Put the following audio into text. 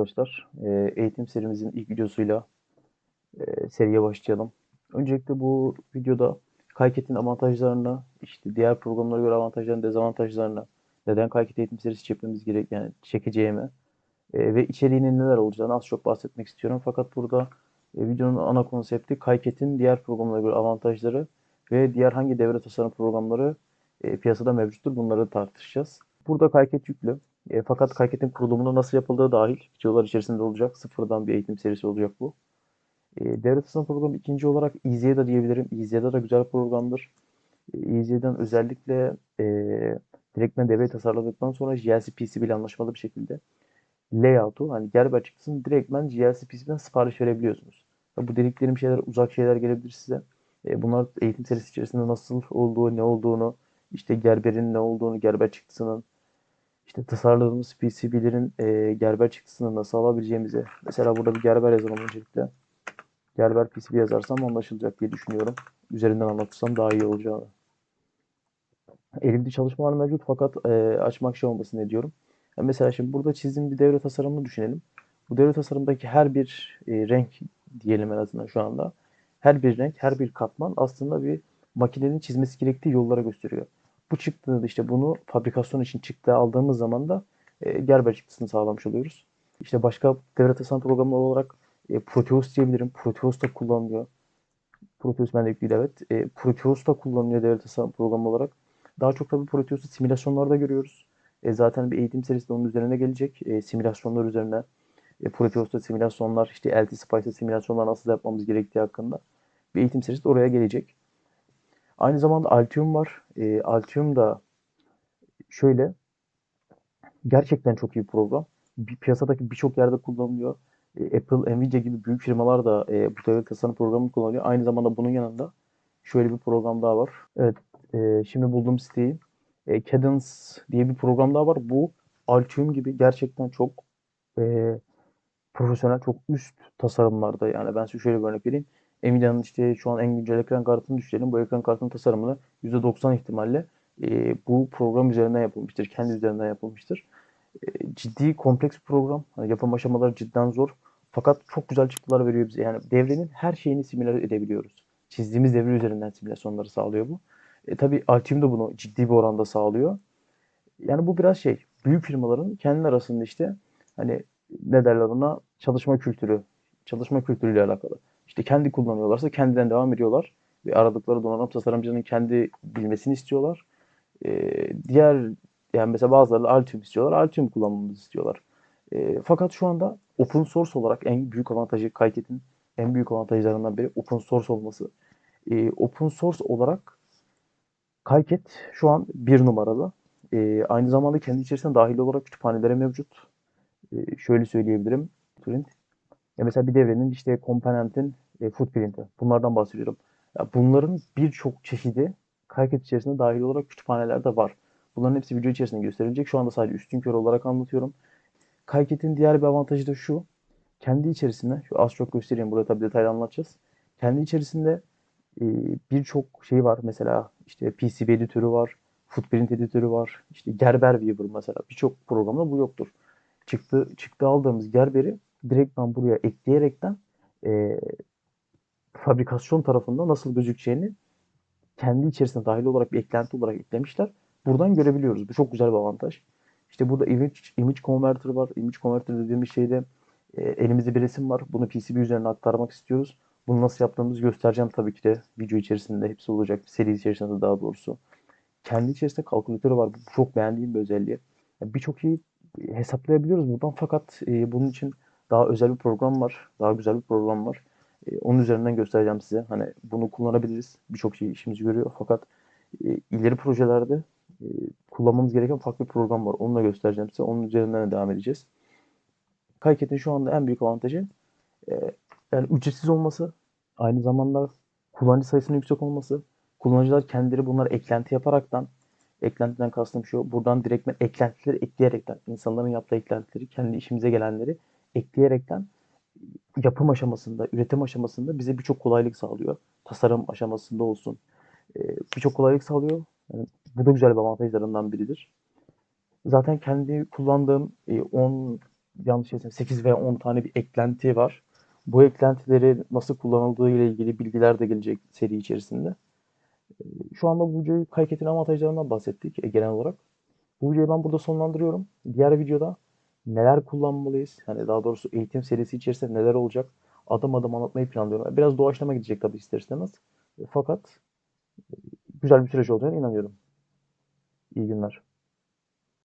arkadaşlar. Ee, Eğitim serimizin ilk videosuyla e, seriye başlayalım. Öncelikle bu videoda Kayket'in avantajlarını, işte diğer programlara göre avantajlarını, dezavantajlarını, neden Kayket eğitim serisi çekmemiz gerek, yani çekeceğimi e, ve içeriğinin neler olacağını az çok bahsetmek istiyorum. Fakat burada e, videonun ana konsepti Kayket'in diğer programlara göre avantajları ve diğer hangi devre tasarım programları e, piyasada mevcuttur bunları tartışacağız. Burada Kayket yüklü. E, fakat Kayket'in kurulumunu nasıl yapıldığı dahil videolar içerisinde olacak. Sıfırdan bir eğitim serisi olacak bu. E, devre tasarım programı ikinci olarak EasyAda diyebilirim. EasyAda da güzel programdır. E, özellikle e, direktmen devre tasarladıktan sonra JLC PCB ile anlaşmalı bir şekilde layout'u hani Gerber çıktısını direktmen JLC PCB'den sipariş verebiliyorsunuz. Bu dediklerim şeyler uzak şeyler gelebilir size. E, bunlar eğitim serisi içerisinde nasıl olduğu, ne olduğunu, işte Gerber'in ne olduğunu, Gerber çıktısının işte tasarladığımız PCB'lerin e, Gerber çıktısını nasıl alabileceğimizi. Mesela burada bir Gerber yazalım öncelikle. Gerber PCB yazarsam anlaşılacak diye düşünüyorum. Üzerinden anlatırsam daha iyi olacağını. Elimde çalışmalar mevcut fakat e, açmak şey olmasın ne diyorum. Yani mesela şimdi burada çizdiğim bir devre tasarımını düşünelim. Bu devre tasarımdaki her bir e, renk diyelim en azından şu anda. Her bir renk, her bir katman aslında bir makinenin çizmesi gerektiği yollara gösteriyor. Bu çıktığında işte bunu fabrikasyon için çıktı aldığımız zaman da e, Gerber çıktısını sağlamış oluyoruz. İşte başka devre tasarım programları olarak e, Proteus diyebilirim. Proteus da kullanılıyor. Proteus bende değil evet. E, Proteus da kullanılıyor devre tasarım programı olarak. Daha çok tabii Proteus'u simülasyonlarda görüyoruz. E, zaten bir eğitim serisi de onun üzerine gelecek. E, simülasyonlar üzerine. E, Proteus'ta simülasyonlar, işte LT Spice'da simülasyonlar nasıl yapmamız gerektiği hakkında bir eğitim serisi de oraya gelecek. Aynı zamanda Altium var. E, Altium da şöyle gerçekten çok iyi program. Bir, piyasadaki birçok yerde kullanılıyor. E, Apple, Nvidia gibi büyük firmalar da e, bu devlet tasarım programını kullanıyor. Aynı zamanda bunun yanında şöyle bir program daha var. Evet, e, şimdi bulduğum siteyi. E, Cadence diye bir program daha var. Bu Altium gibi gerçekten çok e, profesyonel, çok üst tasarımlarda yani ben size şöyle bir örnek vereyim. Nvidia'nın işte şu an en güncel ekran kartını düşünelim. Bu ekran kartının tasarımını %90 ihtimalle e, bu program üzerinden yapılmıştır. Kendi üzerinden yapılmıştır. E, ciddi kompleks program. Yani yapım aşamaları cidden zor. Fakat çok güzel çıktılar veriyor bize. Yani devrenin her şeyini simüle edebiliyoruz. Çizdiğimiz devre üzerinden simülasyonları sağlıyor bu. E, tabii Altium da bunu ciddi bir oranda sağlıyor. Yani bu biraz şey, büyük firmaların kendi arasında işte hani ne derler ona çalışma kültürü, çalışma kültürüyle alakalı. İşte kendi kullanıyorlarsa kendinden devam ediyorlar. Ve aradıkları donanım tasarımcının kendi bilmesini istiyorlar. Ee, diğer yani mesela bazıları Altium istiyorlar. Altium kullanmamızı istiyorlar. E, fakat şu anda open source olarak en büyük avantajı Kayket'in en büyük avantajlarından biri open source olması. E, open source olarak Kayket şu an bir numaralı. E, aynı zamanda kendi içerisinde dahil olarak kütüphanelere mevcut. E, şöyle söyleyebilirim. Print. Ya mesela bir devrenin işte komponentin e, footprint'i. Bunlardan bahsediyorum. Ya bunların birçok çeşidi Kayket içerisinde dahil olarak kütüphanelerde var. Bunların hepsi video içerisinde gösterilecek. Şu anda sadece üstün kör olarak anlatıyorum. Kayket'in diğer bir avantajı da şu. Kendi içerisinde, şu az çok göstereyim burada tabii detaylı anlatacağız. Kendi içerisinde e, birçok şey var. Mesela işte PCB editörü var, footprint editörü var. İşte Gerber Weaver mesela. Birçok programda bu yoktur. Çıktı, çıktı aldığımız Gerber'i direktman buraya ekleyerekten e, fabrikasyon tarafında nasıl gözükeceğini kendi içerisinde dahil olarak bir eklenti olarak eklemişler. Buradan görebiliyoruz. Bu çok güzel bir avantaj. İşte burada image, image converter var. Image converter dediğimiz şeyde e, elimizde bir resim var. Bunu PCB üzerine aktarmak istiyoruz. Bunu nasıl yaptığımızı göstereceğim tabii ki de video içerisinde. Hepsi olacak. Seri içerisinde daha doğrusu. Kendi içerisinde kalkülatörü var. Bu çok beğendiğim bir özelliği. Yani Birçok şeyi hesaplayabiliyoruz buradan fakat e, bunun için daha özel bir program var. Daha güzel bir program var. E, onun üzerinden göstereceğim size. Hani bunu kullanabiliriz. Birçok şey işimizi görüyor. Fakat e, ileri projelerde e, kullanmamız gereken farklı bir program var. Onu da göstereceğim size. Onun üzerinden de devam edeceğiz. Kayket'in şu anda en büyük avantajı e, yani ücretsiz olması. Aynı zamanda kullanıcı sayısının yüksek olması. Kullanıcılar kendileri bunları eklenti yaparaktan eklentiden kastım şu. Buradan direktmen eklentileri ekleyerekten insanların yaptığı eklentileri kendi işimize gelenleri ekleyerekten yapım aşamasında, üretim aşamasında bize birçok kolaylık sağlıyor. Tasarım aşamasında olsun. E, birçok kolaylık sağlıyor. Yani bu da güzel bir avantajlarından biridir. Zaten kendi kullandığım e, 10 yanlış değilsem 8 veya 10 tane bir eklenti var. Bu eklentileri nasıl kullanıldığı ile ilgili bilgiler de gelecek seri içerisinde. Ee, Şu anda bu videoyu Kayketin avantajlarından bahsettik e, genel olarak. Bu videoyu ben burada sonlandırıyorum. Diğer videoda neler kullanmalıyız? Yani daha doğrusu eğitim serisi içerisinde neler olacak? Adım adım anlatmayı planlıyorum. Biraz doğaçlama gidecek tabii ister istemez. Fakat e, güzel bir süreç olacağına inanıyorum. İyi günler.